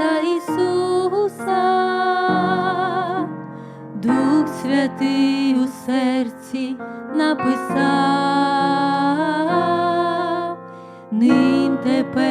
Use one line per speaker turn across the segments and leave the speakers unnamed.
та Ісуса, Дух Святий у серці написав ним тепер.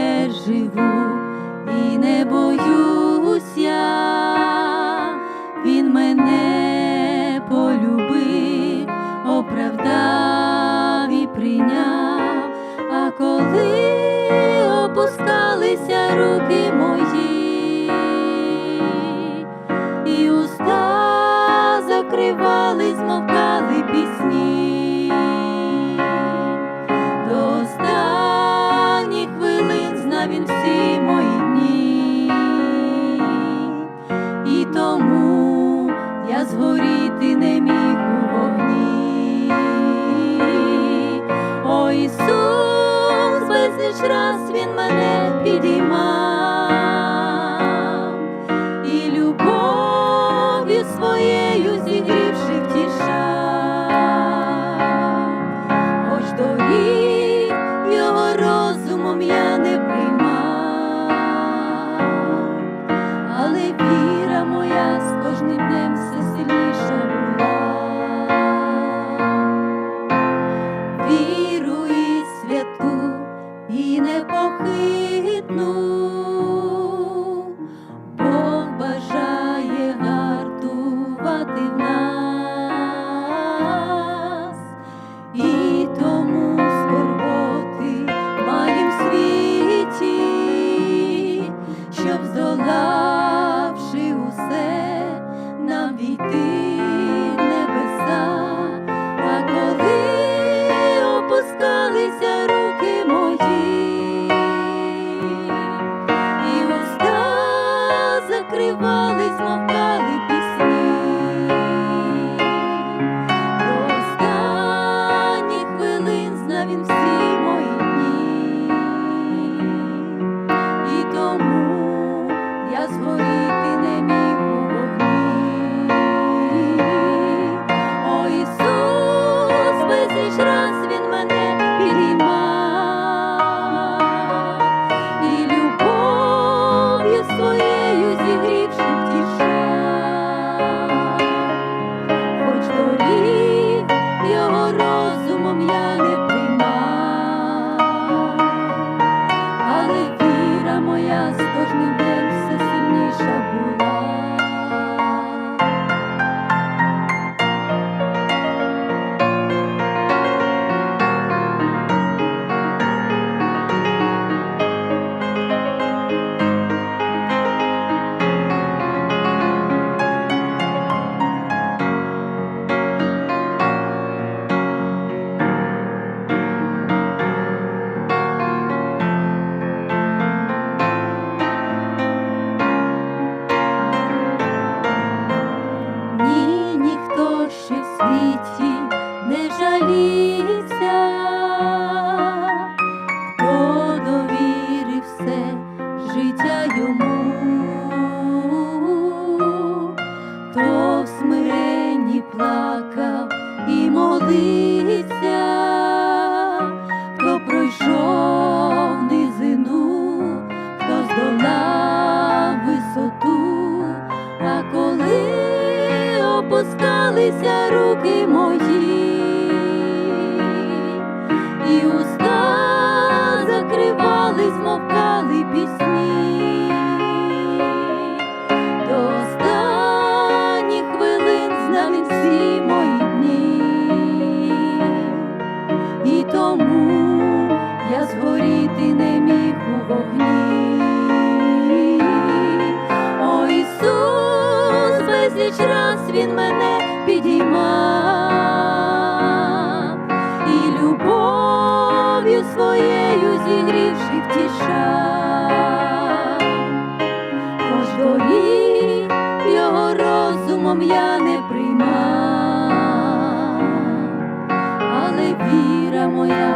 mia я не приймаю, але віра моя з кожним днем все сильніша була. плакав і молиться. він мене підіймав і любов'ю своєю зігрівши втішав, хоч доріг його розумом я не приймав, але віра моя.